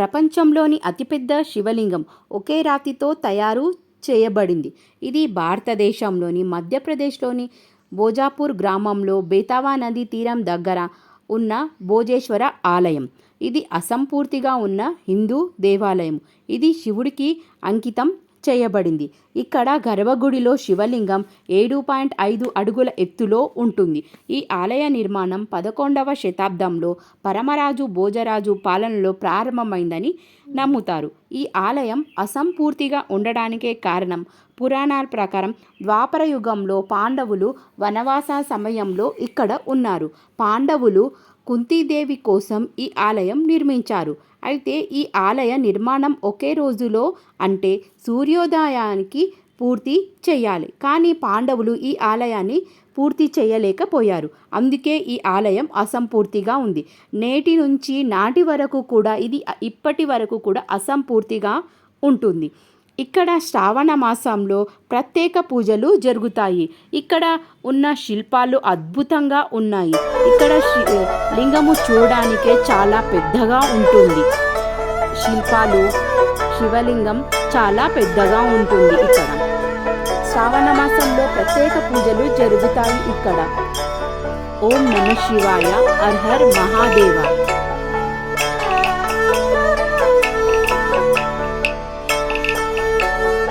ప్రపంచంలోని అతిపెద్ద శివలింగం ఒకే రాతితో తయారు చేయబడింది. ఇది భారతదేశంలోని మధ్యప్రదేశ్లోని భోజాపూర్ గ్రామంలో బేతావా నదీ తీరం దగ్గర ఉన్న భోజేశ్వర ఆలయం. ఇది అసంపూర్తిగా ఉన్న హిందూ దేవాలయం. ఇది శివుడికి అంకితం చేయబడింది. ఇక్కడ గర్భగుడిలో శివలింగం ఏడు పాయింట్ ఐదు అడుగుల ఎత్తులో ఉంటుంది. ఈ ఆలయ నిర్మాణం పదకొండవ శతాబ్దంలో పరమరాజు భోజరాజు పాలనలో ప్రారంభమైందని నమ్ముతారు. ఈ ఆలయం అసంపూర్తిగా ఉండడానికే కారణం. పురాణాల ప్రకారం ద్వాపర యుగంలో పాండవులు వనవాస సమయంలో ఇక్కడ ఉన్నారు. పాండవులు కుంతీదేవి కోసం ఈ ఆలయం నిర్మించారు. అయితే ఈ ఆలయ నిర్మాణం ఒకే రోజులో అంటే సూర్యోదయానికి పూర్తి చేయాలి. కానీ పాండవులు ఈ ఆలయాన్ని పూర్తి చేయలేకపోయారు. అందుకే ఈ ఆలయం అసంపూర్తిగా ఉంది. నేటి నుంచి నాటి వరకు కూడా ఇది ఇప్పటి వరకు కూడా అసంపూర్తిగా ఉంటుంది. ఇక్కడ శ్రావణ మాసంలో ప్రత్యేక పూజలు జరుగుతాయి. ఇక్కడ ఉన్న శిల్పాలు అద్భుతంగా ఉన్నాయి. ఇక్కడ లింగము చూడడానికే చాలా పెద్దగా ఉంటుంది. శిల్పాలు శివలింగం చాలా పెద్దగా ఉంటుంది ఇక్కడ. శ్రావణ మాసంలో ప్రత్యేక పూజలు జరుగుతాయి ఇక్కడ. ఓం నమ శివాయ అర్హర్ మహాదేవ.